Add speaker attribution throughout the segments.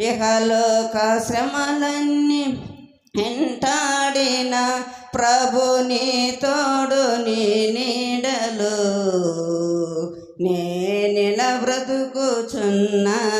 Speaker 1: ఇహలోక శ్రమలన్నీ ఎంటాడిన ప్రభు తోడు నీ నీడలు. నే బ్రతుకుచున్నా.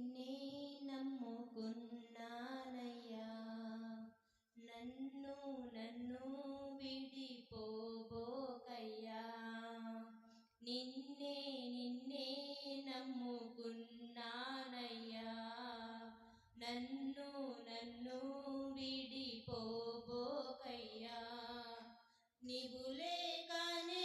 Speaker 2: నిన్నే నమ్ముకున్నానయ్యా. నన్ను నన్ను
Speaker 3: విడిపోబోకయ్యా. నిన్నే నిన్నే
Speaker 2: నమ్ముకున్నానయ్యా. నన్ను నన్ను విడిపోబోకయ్యా. నీవు
Speaker 4: లేకనే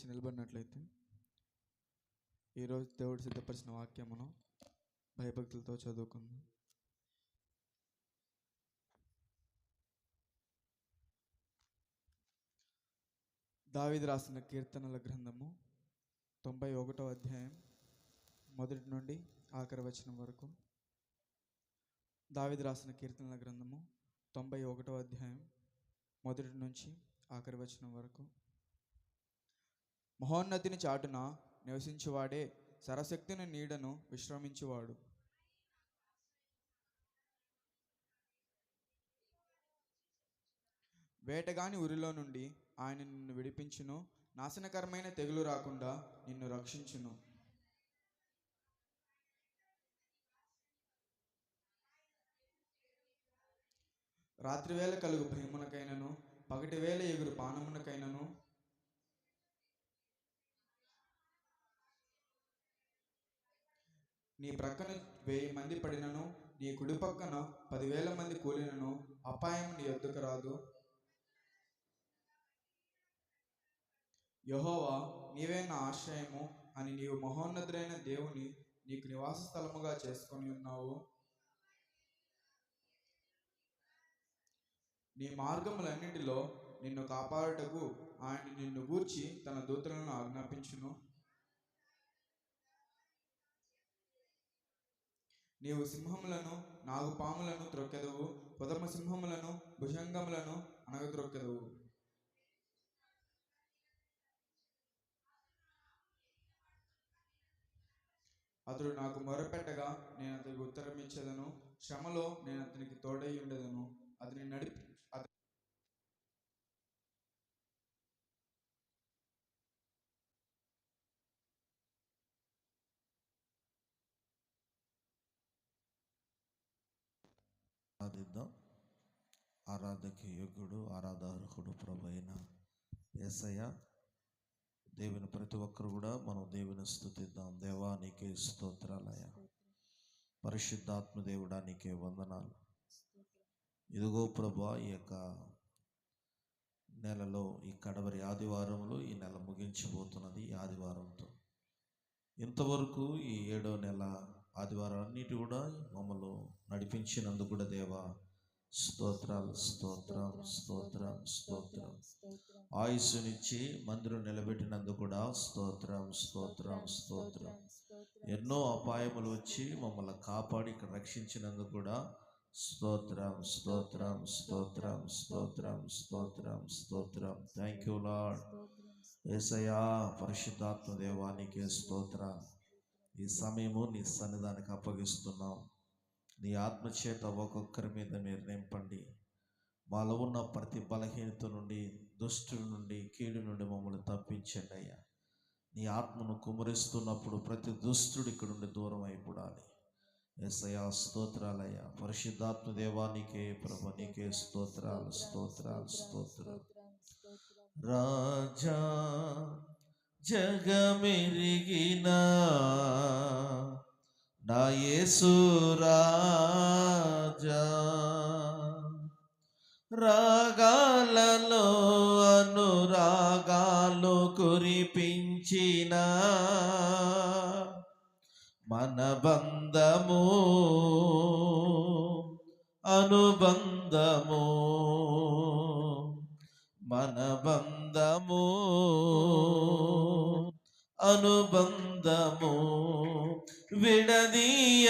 Speaker 4: లేచి నిలబడినట్లయితే ఈరోజు దేవుడు సిద్ధపరిచిన వాక్యమును భయభక్తులతో చదువుకుందాం. దావిది రాసిన కీర్తనల గ్రంథము తొంభై ఒకటో అధ్యాయం మొదటి నుండి ఆఖరి వచనం వరకు. దావిది రాసిన కీర్తనల గ్రంథము తొంభై ఒకటో అధ్యాయం మొదటి నుంచి ఆఖరి వచనం వరకు. మహోన్నతిని చాటున నివసించువాడే సరశక్తిని నీడను విశ్రమించువాడు. వేటగాని ఉరిలో నుండి ఆయన నిన్ను విడిపించును. నాశనకరమైన తెగులు రాకుండా నిన్ను రక్షించును. రాత్రివేళ కలుగు భీమునకైనను పగటివేళ ఎగురు పానమునకైనను నీ ప్రక్కన వెయ్యి మంది పడినను నీ కుడి పక్కన పదివేల మంది కూలినను అపాయం నీ ఎద్దుకు రాదు. యహోవా నీవే నా ఆశ్రయము అని నీవు మహోన్నతుడైన దేవుని నీకు నివాస స్థలముగా చేసుకొని ఉన్నావు. నీ మార్గములన్నింటిలో నిన్ను కాపాడుటకు ఆయన నిన్ను గూర్చి తన దూతలను ఆజ్ఞాపించును. నీవు సింహములను నాగుపాములను త్రొక్కెదవు. పొదమ సింహములను భుజంగములను అనగత్రొక్కెదవు అతడు నాకు మొరపెట్టగా నేను అతనికి ఉత్తరం ఇచ్చేదను శ్రమలో నేను అతనికి తోడై ఉండేదను. అతని నడిపి
Speaker 5: ఆరాధకి యోగ్యుడు ఆరాధార్హుడు ప్రభు అయిన యేసయ్య దేవుని ప్రతి ఒక్కరు కూడా మనం దేవుని స్థుతిద్దాం. దేవా నీకే స్తోత్రాలయ పరిశుద్ధాత్మ దేవుడా నీకే వందనాలు. ఇదిగో ప్రభా ఈ యొక్క నెలలో ఈ కడవరి ఆదివారంలో ఈ నెల ముగించిపోతున్నది ఈ ఆదివారంతో. ఇంతవరకు ఈ ఏడో నెల ఆదివారాన్నిటి కూడా మమ్మల్ని నడిపించినందుకు కూడా దేవా స్తోత్రాలు స్తోత్రం స్తోత్రం స్తోత్రం. ఆయుస్సునిచ్చి మందిరం నిలబెట్టినందుకు కూడా స్తోత్రం స్తోత్రం స్తోత్రం. ఎన్నో అపాయములు వచ్చి మమ్మల్ని కాపాడి ఇక్కడ రక్షించినందుకు కూడా స్తోత్రం స్తోత్రం స్తోత్రం స్తోత్రం స్తోత్రం స్తోత్రం. థ్యాంక్ యూ లాడ్ ఏసయా పరిశుద్ధాత్మ దేవానికి స్తోత్రం. ఈ సమయము నీ సన్నిధానికి అప్పగిస్తున్నాం. నీ ఆత్మచేత ఒక్కొక్కరి మీద మీరు నింపండి. మాలో ఉన్న ప్రతి బలహీనత నుండి దుష్టుల నుండి కీడు నుండి మమ్మల్ని తప్పించండి అయ్యా. నీ ఆత్మను కుమరిస్తున్నప్పుడు ప్రతి దుష్టుడు ఇక్కడ నుండి దూరం అయిపోడాలి. ఎస్ఐయా స్తోత్రాలయ్యా పరిశుద్ధాత్మ దేవానికే ప్రభ నీకే స్తోత్రాలు స్తోత్రాలు స్తోత్రాలు. రాజా జగమెరిగిన నా యేసు రాజా రాగాలలో అనురాగాలు కురిపించిన మన బంధము అనుబంధము మన బంధము అనుబంధము. విడదీయగలరా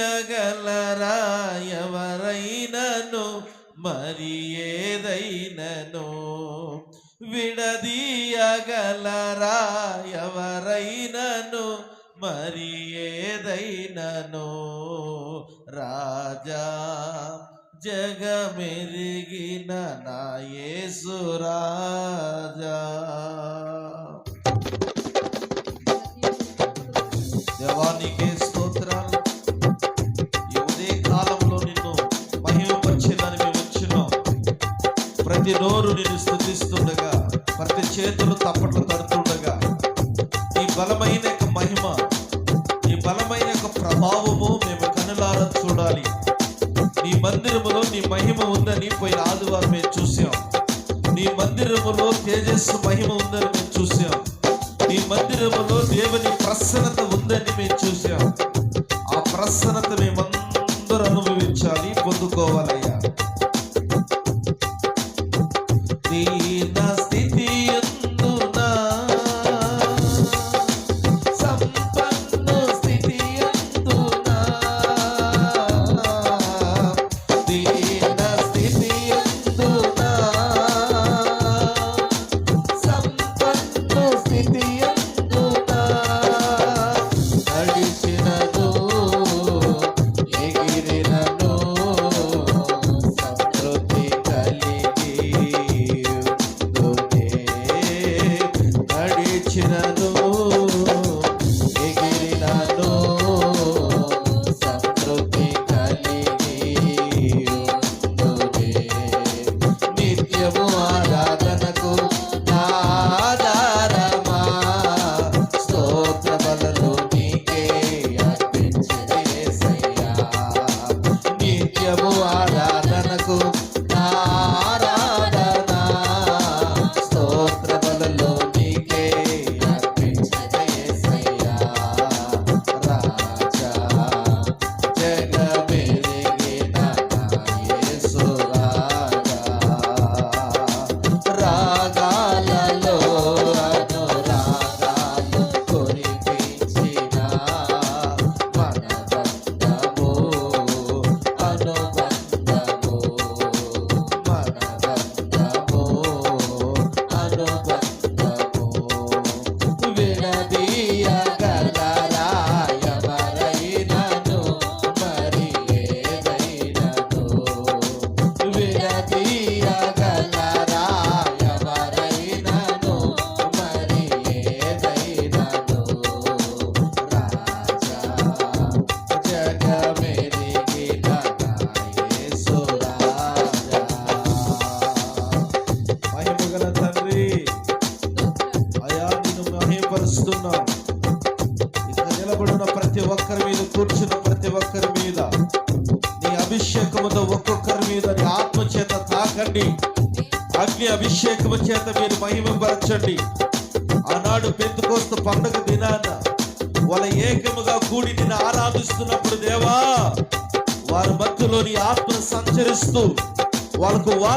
Speaker 5: ఎవరైనను మరి ఏదైనను విడదీయగలరా ఎవరైనను మరి ఏదైనను రాజా జగమెరిగిన నా యేసు నోరు నిన్ను స్థుతిస్తుండగా ప్రతి చేతులు తప్పట్లు తడుతుండగా ఈ బలమైన యొక్క మహిమ ఈ బలమైన యొక్క ప్రభావము మేము కనులార చూడాలి. నీ మందిరములో నీ మహిమ ఉందని పోయిన ఆదివారం మేము చూసాం నీ మందిరములో తేజస్సు మహిమ ఉంది You.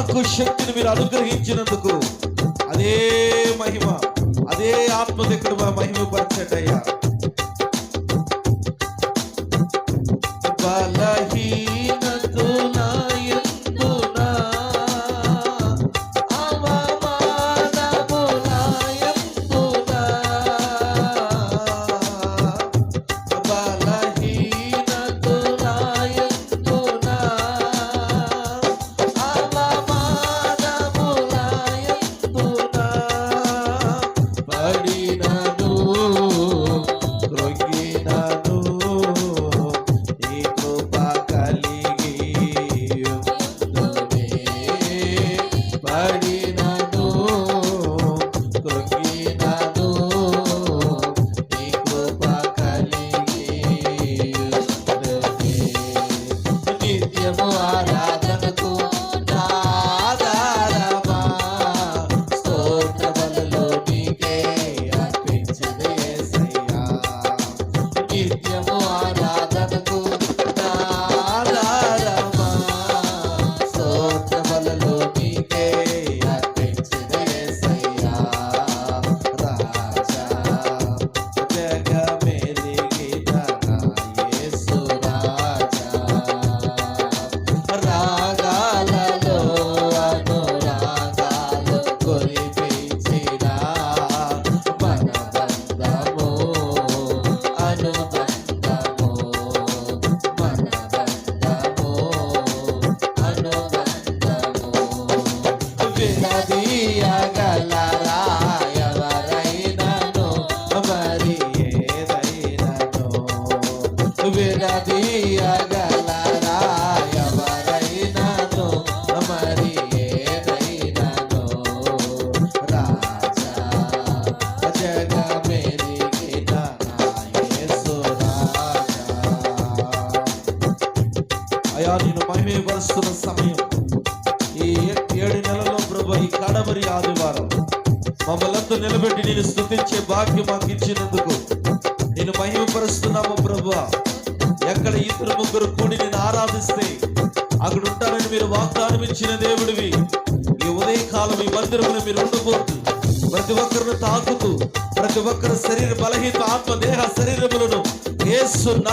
Speaker 5: ఆత్మశక్తిని మీరు అనుగ్రహించినందుకు అదే మహిమ అదే ఆత్మ దగ్గర మహిమ మహిమపరచండి అయ్యా. ಶಿವವಾರಾ fuck you, my